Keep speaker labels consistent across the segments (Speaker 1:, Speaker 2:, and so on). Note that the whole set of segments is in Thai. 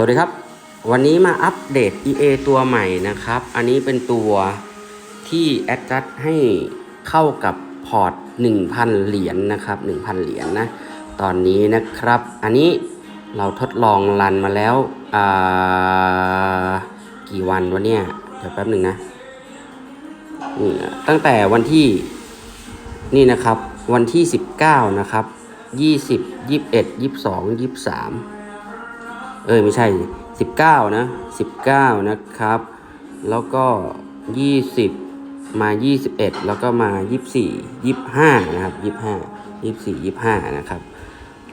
Speaker 1: สวัสดีครับ วันนี้มาอัปเดต EA ตัวใหม่นะครับ อันนี้เป็นตัวที่แอดจัดให้เข้ากับพอร์ต 1,000 เหรียญนะครับ 1,000 เหรียญนะ ตอนนี้นะครับ อันนี้เราทดลองรันมาแล้วกี่วันวะเนี่ย เดี๋ยวแป๊บหนึ่งนะ ตั้งแต่วันที่นี่นะครับ วันที่ 19 นะครับ 20 21 22 23 เอ้ยไม่ใช่ 19 นะ 19 นะครับ แล้วก็ 20 มา 21 แล้วก็มา 24 25 นะครับ 25 24 25 นะครับ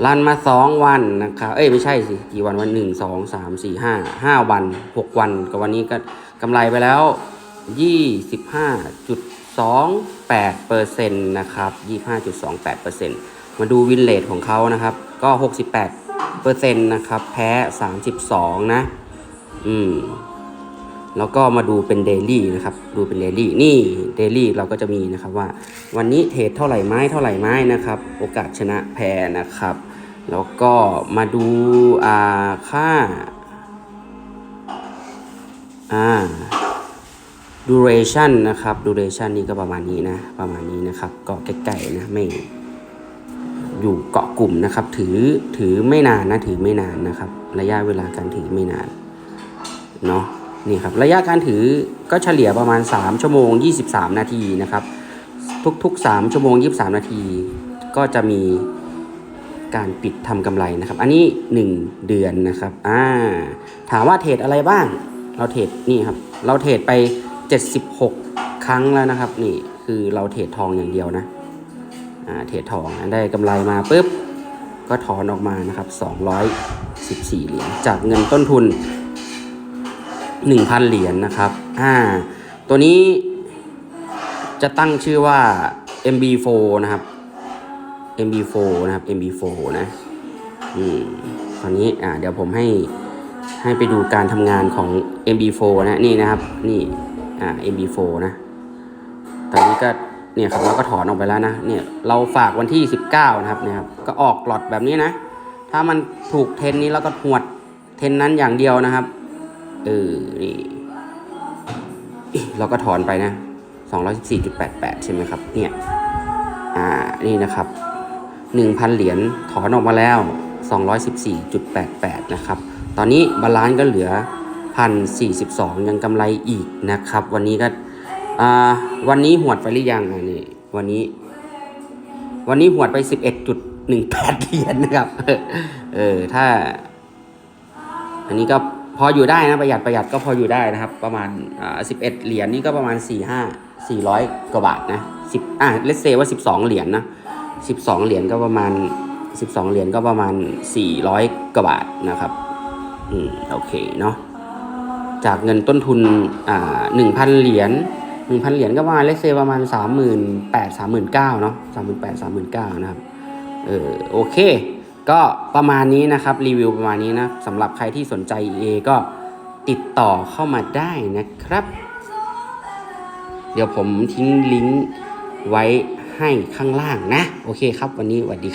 Speaker 1: รันมา 2 วันนะครับ เอ้ยไม่ใช่สิกี่วันวัน 1 2 3 4 5 5 วัน 6 วันกับวันนี้ก็กำไรไปแล้ว 25.28เปอร์เซ็นะครับ 25.28เปอร์เซ็นต์มาดูวินเลทของเขานะครับ ก็ 68 เปอร์เซ็นต์นะครับ แพ้ 32 นะ อืม แล้วก็มาดูเป็นเดลี่นะครับ ดูเป็นเดลี่ นี่เดลี่เราก็จะมีนะครับว่า วันนี้เทรดเท่าไหร่ไม้เท่าไหร่ไม้นะครับ โอกาสชนะแพ้นะครับ แล้วก็มาดูอ่าค่า อ่า duration นะครับ duration นี่ก็ประมาณนี้นะ ประมาณนี้นะครับ ก็ใกล้ๆนะ ไม่ อยู่เกาะกลุ่มนะครับ ถือถือไม่นานนะถือไม่นานนะครับ ระยะเวลาการถือไม่นานเนาะนี่ครับระยะการถือก็เฉลี่ยประมาณ 3 ชั่วโมง 23 นาทีนะครับ ทุกๆ 3 ชั่วโมง 23 นาที ก็จะมีการปิดทำกำไรนะครับ อันนี้ 1 เดือนนะครับอ่าถามว่าเทรดอะไรบ้าง เราเทรดนี่ครับเราเทรดไป 76 ครั้งแล้วนะครับ นี่คือเราเทรดทองอย่างเดียวนะ เทรดทองได้กำไรมาปุ๊บก็ถอนออกมานะครับ 214 เหรียญจากเงินต้นทุน 1,000 เหรียญนะครับอ่าตัวนี้จะตั้งชื่อว่า MB4 นะครับ MB4 นะครับ MB4 นะอืมตอนนี้อ่าเดี๋ยวผมให้ให้ไปดูการทำงานของ MB4 นะนี่นะครับ นี่อ่า MB4 นะ ตอนนี้ก็ เนี่ยครับเราก็ถอนออกไปแล้วนะเนี่ยเราฝากวันที่ 19 นะครับเนี่ยครับก็ออกหลอดแบบนี้นะ ถ้ามันถูกเทนนี้เราก็หวดเทนนั้นอย่างเดียวนะครับเออนี่เราก็ถอนไปนะ 214.88 ใช่ไหมครับเนี่ยอ่านี่นะครับ 1,000 เหรียญถอนออกมาแล้ว 214.88 นะครับ ตอนนี้บาลานซ์ก็เหลือ 1,042 ยังกำไรอีกนะครับ วันนี้ก็ อ่าวันนี้หวดไปหรือยังอะนี่วันนี้ วันนี้หวดไป11.18เหรียญนะครับ เออถ้า อันนี้ก็พออยู่ได้นะประหยัดประหยัดก็พออยู่ได้นะครับ ประมาณอ่าสิบเอ็ดเหรียญนี่ก็ประมาณสี่ห้าสี่ร้อยกว่าบาทนะสิบอะเลสเซว่าสิบสองเหรียญนะสิบสองเหรียญก็ประมาณสิบสองเหรียญก็ประมาณสี่ร้อยกว่าบาทนะครับ อืมโอเคเนาะจากเงินต้นทุนอ่าหนึ่งพันเหรียญ หนึ่งพันเหรียญก็ประมาณเลสเซประมาณสามหมื่นแปดสามหมื่นเก้าเนาะสามหมื่นแปดสามหมื่นเก้านะครับ เออโอเค ก็ประมาณนี้นะครับรีวิวประมาณนี้นะสำหรับใครที่สนใจ EA ก็ติดต่อเข้ามาได้นะครับ เดี๋ยวผมทิ้งลิงก์ไว้ให้ข้างล่างนะ โอเคครับ วันนี้สวัสดีครับ